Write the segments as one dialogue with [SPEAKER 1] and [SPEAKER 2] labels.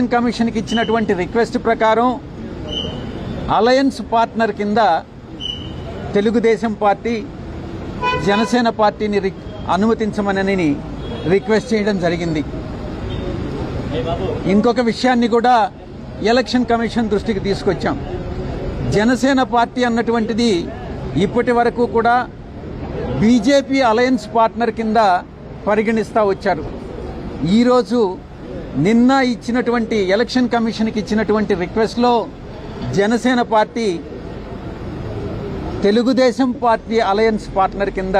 [SPEAKER 1] Election కమిషన్కి ఇచ్చినటువంటి request ప్రకారం అలయన్స్ పార్ట్నర్ కింద తెలుగుదేశం పార్టీ జనసేన పార్టీని అనుమతించమనని రిక్వెస్ట్ చేయడం జరిగింది. ఇంకొక విషయాన్ని కూడా ఎలక్షన్ కమిషన్ దృష్టికి తీసుకొచ్చాం. జనసేన పార్టీ అన్నటువంటిది ఇప్పటి వరకు కూడా బీజేపీ అలయన్స్ పార్ట్నర్ కింద పరిగణిస్తూ వచ్చారు. ఈరోజు నిన్న ఇచ్చినటువంటి ఎలక్షన్ కమిషన్కి ఇచ్చినటువంటి రిక్వెస్ట్లో Janasena party Telugu Desam party alliance partner కింద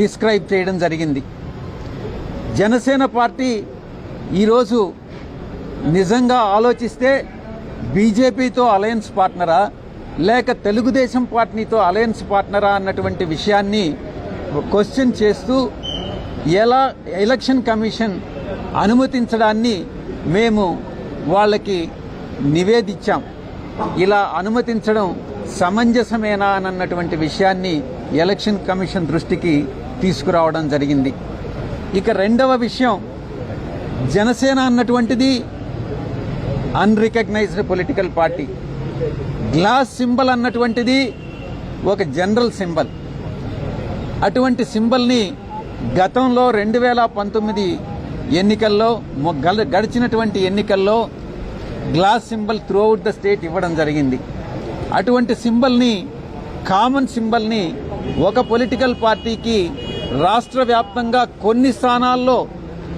[SPEAKER 1] డిస్క్రైబ్ చేయడం జరిగింది. జనసేన పార్టీ ఈరోజు నిజంగా ఆలోచిస్తే బీజేపీతో అలయన్స్ పార్ట్నరా లేక తెలుగుదేశం పార్టీతో అలయన్స్ పార్ట్నరా అన్నటువంటి విషయాన్ని క్వశ్చన్ చేస్తూ ఎలా ఎలక్షన్ కమిషన్ అనుమతించడాన్ని మేము వాళ్ళకి నివేదించాం ఇలా అనుమతించడం సమంజసమేనా అన్నటువంటి విషయాన్ని ఎలక్షన్ కమిషన్ దృష్టికి తీసుకురావడం జరిగింది. ఇక రెండవ విషయం జనసేన అన్నటువంటిది unrecognised political party. Glass symbol అన్నటువంటిది ఒక జనరల్ సింబల్. అటువంటి సింబల్ని గతంలో రెండు వేల పంతొమ్మిది ఎన్నికల్లో గల- గడిచినటువంటి ఎన్నికల్లో glass symbol throughout the state ఇవ్వడం జరిగింది. అటువంటి సింబల్ని కామన్ సింబల్ని ఒక పొలిటికల్ పార్టీకి రాష్ట్ర వ్యాప్తంగా కొన్ని స్థానాల్లో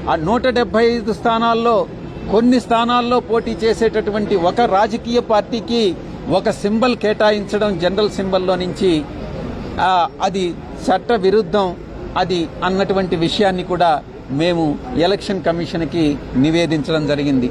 [SPEAKER 1] ఆ నూట డెబ్బై ఐదు స్థానాల్లో కొన్ని స్థానాల్లో పోటీ చేసేటటువంటి ఒక రాజకీయ పార్టీకి ఒక సింబల్ కేటాయించడం జనరల్ సింబల్లో నుంచి అది చట్ట విరుద్ధం అది అన్నటువంటి విషయాన్ని కూడా మేము ఎలక్షన్ కమిషన్కి నివేదించడం జరిగింది.